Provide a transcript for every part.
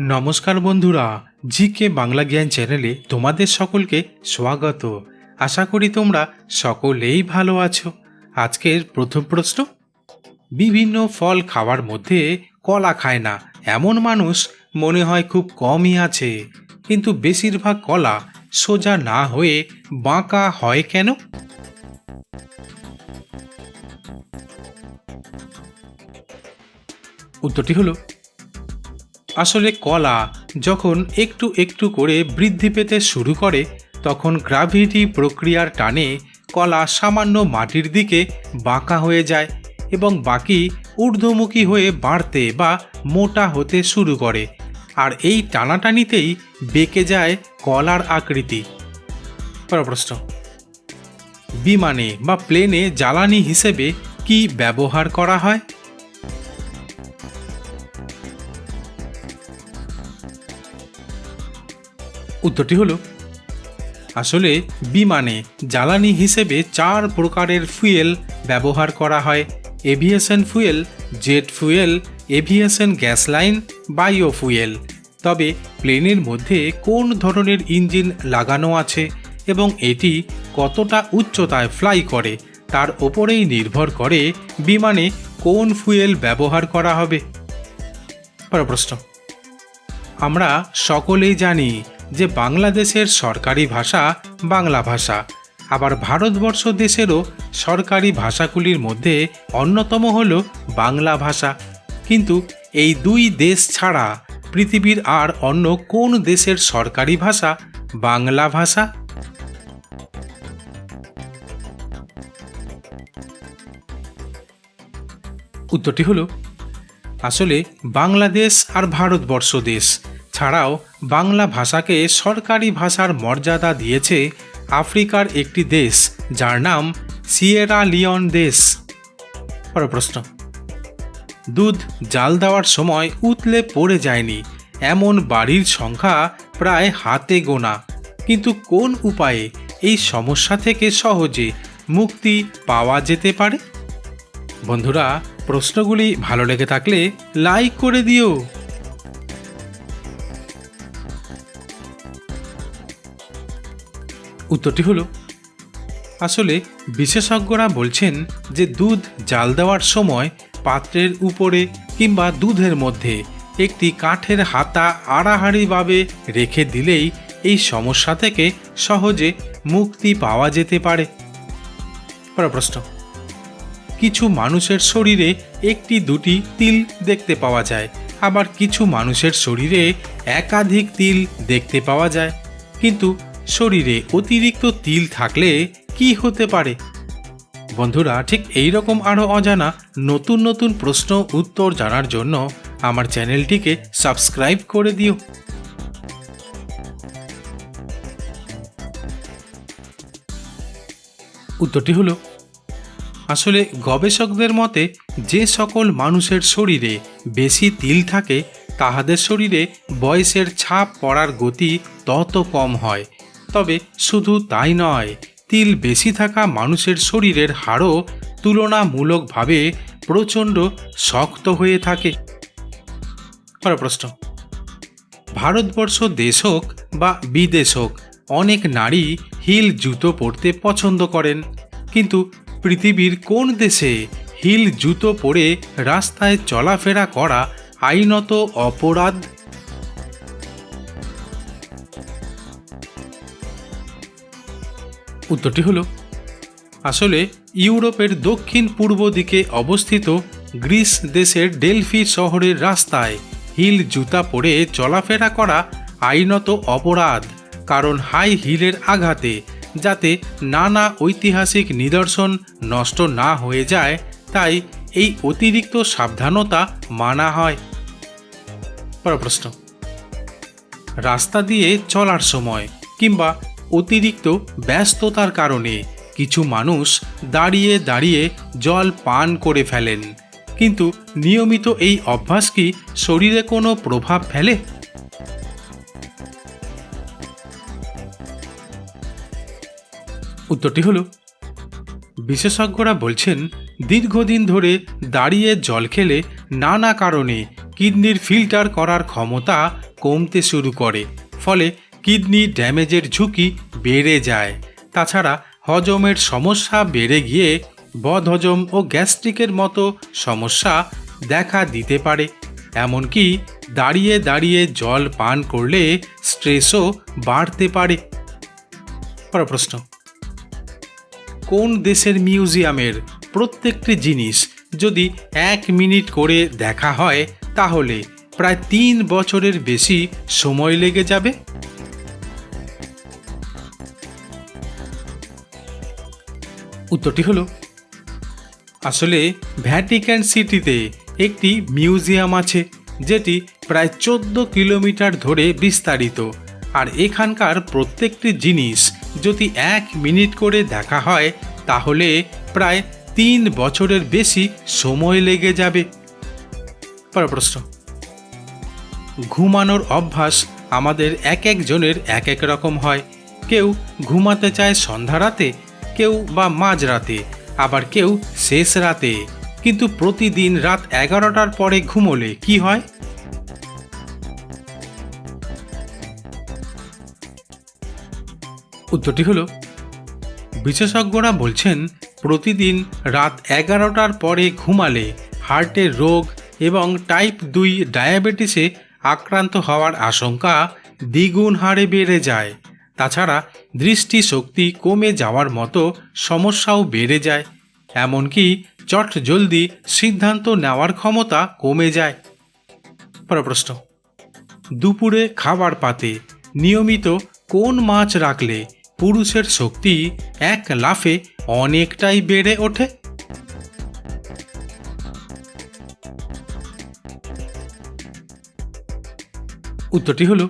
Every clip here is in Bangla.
নমস্কার বন্ধুরা জি কে বাংলা জ্ঞান চ্যানেলে তোমাদের সকলকে স্বাগত। আশা করি তোমরা সকলেই ভালো আছো। আজকের প্রথম প্রশ্ন, বিভিন্ন ফল খাওয়ার মধ্যে কলা খায় না, এমন মানুষ মনে হয় খুব কমই আছে। কিন্তু বেশিরভাগ কলা সোজা না হয়ে বাঁকা হয় কেন? উত্তরটি হলো আসলে কলা যখন একটু একটু করে বৃদ্ধি পেতে শুরু করে, তখন গ্রাভিটি প্রক্রিয়ার টানে কলা সামান্য মাটির দিকে বাঁকা হয়ে যায় এবং বাকি ঊর্ধ্বমুখী হয়ে বাড়তে বা মোটা হতে শুরু করে আর এই টানাটানিতেই বেঁকে যায় কলার আকৃতি। প্রশ্ন বিমানে বা প্লেনে জ্বালানি হিসেবে কি ব্যবহার করা হয়? উত্তরটি হলো, আসলে বিমানে জ্বালানি হিসেবে চার প্রকারের ফুয়েল ব্যবহার করা হয়। Aviation fuel, jet fuel, aviation gasoline, bio fuel. তবে প্লেনের মধ্যে কোন ধরনের ইঞ্জিন লাগানো আছে এবং এটি কতটা উচ্চতায় ফ্লাই করে তার ওপরেই নির্ভর করে বিমানে কোন ফুয়েল ব্যবহার করা হবে। প্রশ্ন। আমরা সকলেই জানি যে বাংলাদেশের সরকারি ভাষা বাংলা ভাষা। আবার ভারতবর্ষ দেশেরও সরকারি ভাষাগুলির মধ্যে অন্যতম হল বাংলা ভাষা। কিন্তু এই দুই দেশ ছাড়া পৃথিবীর আর অন্য কোন দেশের সরকারি ভাষা বাংলা ভাষা? উত্তরটি হলো, আসলে বাংলাদেশ আর ভারতবর্ষ দেশ। ছাড়াও বাংলা ভাষাকে সরকারি ভাষার মর্যাদা দিয়েছে আফ্রিকার একটি দেশ, যার নাম সিয়েরা লিওন দেশ। প্রশ্ন। দুধ জাল দেওয়ার সময় উতলে পড়ে যায়নি। এমন বাড়ির সংখ্যা প্রায় হাতে গোনা। কিন্তু কোন উপায়ে এই সমস্যা থেকে সহজে মুক্তি পাওয়া যেতে পারে? বন্ধুরা, প্রশ্নগুলি ভালো লেগে থাকলে লাইক করে দিও। উত্তরটি হলো, আসলে বিশেষজ্ঞরা বলছেন যে দুধ জাল দেওয়ার সময় পাত্রের উপরে কিংবা দুধের মধ্যে একটি কাঠের হাতা আড়াহাড়িভাবে রেখে দিলেই এই সমস্যা থেকে সহজে মুক্তি পাওয়া যেতে পারে। প্রশ্ন, কিছু মানুষের শরীরে একটি দুটি তিল দেখতে পাওয়া যায়, আবার কিছু মানুষের শরীরে একাধিক তিল দেখতে পাওয়া যায়, কিন্তু শরীরে অতিরিক্ত তিল থাকলে কি হতে পারে? বন্ধুরা, ঠিক এই রকম আরও অজানা নতুন নতুন প্রশ্ন উত্তর জানার জন্য আমার চ্যানেলটিকে সাবস্ক্রাইব করে দিও। উত্তরটি হলো, আসলে গবেষকদের মতে যে সকল মানুষের শরীরে বেশি তিল থাকে, তাহাদের শরীরে বয়সের ছাপ পড়ার গতি তত কম হয়। তবে শুধু তাই নয়, তিল বেশি থাকা মানুষের শরীরের হাড়ও তুলনামূলকভাবে প্রচণ্ড শক্ত হয়ে থাকে। প্রশ্ন ভারতবর্ষ দেশ হোক বা বিদেশ হোক অনেক নারী হিল জুতো পরতে পছন্দ করেন, কিন্তু পৃথিবীর কোন দেশে হিল জুতো পরে রাস্তায় চলাফেরা করা আইনত অপরাধ? উত্তরটি হলো, আসলে ইউরোপের দক্ষিণ পূর্ব দিকে অবস্থিত গ্রিস দেশের ডেলফি শহরের রাস্তায় হিল জুতা পরে চলাফেরা করা আইনত অপরাধ, কারণ হাই হিলের আঘাতে, যাতে নানা ঐতিহাসিক নিদর্শন নষ্ট না হয়ে যায়, তাই এই অতিরিক্ত সাবধানতা মানা হয়। প্রশ্ন, রাস্তা দিয়ে চলার সময় কিংবা অতিরিক্ত ব্যস্ততার কারণে কিছু মানুষ দাঁড়িয়ে দাঁড়িয়ে জল পান করে ফেলেন। কিন্তু নিয়মিত এই অভ্যাস কি শরীরে কোনো প্রভাব ফেলে? উত্তরটি হলো, বিশেষজ্ঞরা বলছেন, দীর্ঘদিন ধরে দাঁড়িয়ে জল খেলে নানা কারণে কিডনির ফিল্টার করার ক্ষমতা কমতে শুরু করে। ফলে কিডনি ড্যামেজের ঝুঁকি বেড়ে যায়। তাছাড়া হজমের সমস্যা বেড়ে গিয়ে বদহজম ও গ্যাস্ট্রিকের মতো সমস্যা দেখা দিতে পারে। এমনকি দাঁড়িয়ে দাঁড়িয়ে জল পান করলে স্ট্রেসও বাড়তে পারে। পর প্রশ্ন। কোন দেশের মিউজিয়ামের প্রত্যেকটি জিনিস যদি এক মিনিট করে দেখা হয়, তাহলে প্রায় তিন বছরের বেশি সময় লেগে যাবে? উত্তরটি হলো, আসলে ভ্যাটিক্যান সিটিতে একটি মিউজিয়াম আছে যেটি প্রায় চোদ্দ কিলোমিটার ধরে বিস্তারিত। আর এখানকার প্রত্যেকটি জিনিস যদি এক মিনিট করে দেখা হয়, তাহলে প্রায় তিন বছরের বেশি সময় লেগে যাবে। প্রশ্ন, ঘুমানোর অভ্যাস আমাদের এক একজনের এক এক রকম হয়। কেউ ঘুমাতে চায় সন্ধ্যা রাতে কেউ বা মাঝরাতে আবার কেউ শেষ রাতে। কিন্তু প্রতিদিন রাত এগারোটার পরে ঘুমোলে কি হয়? উত্তরটি হলো, বিশেষজ্ঞরা বলছেন, প্রতিদিন রাত এগারোটার পরে ঘুমালে হার্টের রোগ এবং টাইপ দুই ডায়াবেটিসে আক্রান্ত হওয়ার আশঙ্কা দ্বিগুণ হারে বেড়ে যায়। তাছাড়া দৃষ্টিশক্তি কমে যাওয়ার মতো সমস্যাও বেড়ে যায়। এমনকি চট জলদি সিদ্ধান্ত নেওয়ার ক্ষমতা কমে যায়। প্রশ্ন দুপুরে খাবার পাতে নিয়মিত কোন মাছ রাখলে পুরুষের শক্তি এক লাফে অনেকটাই বেড়ে ওঠে? উত্তরটি হলো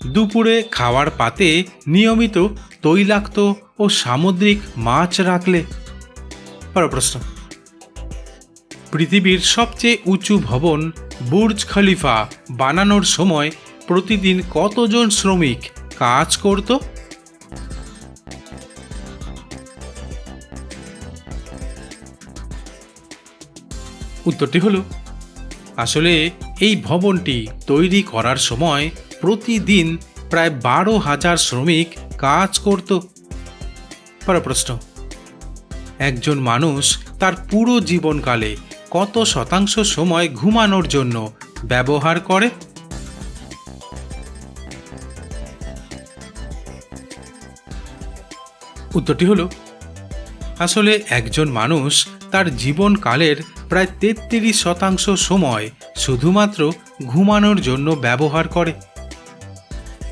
দুপুরে খাওয়ার পাতে নিয়মিত তৈলাক্ত ও সামুদ্রিক মাছ রাখলে পরের প্রশ্ন। পৃথিবীর সবচেয়ে উঁচু ভবন বুর্জ খলিফা বানানোর সময় প্রতিদিন কতজন শ্রমিক কাজ করত? উত্তরটি হলো, আসলে এই ভবনটি তৈরি করার সময় প্রতিদিন প্রায় বারো হাজার শ্রমিক কাজ করত। প্রশ্ন। একজন মানুষ তার পুরো জীবনকালে কত শতাংশ সময় ঘুমানোর জন্য ব্যবহার করে? উত্তরটি হলো, আসলে একজন মানুষ তার জীবনকালের প্রায় তেত্রিশ শতাংশ সময় শুধুমাত্র ঘুমানোর জন্য ব্যবহার করে।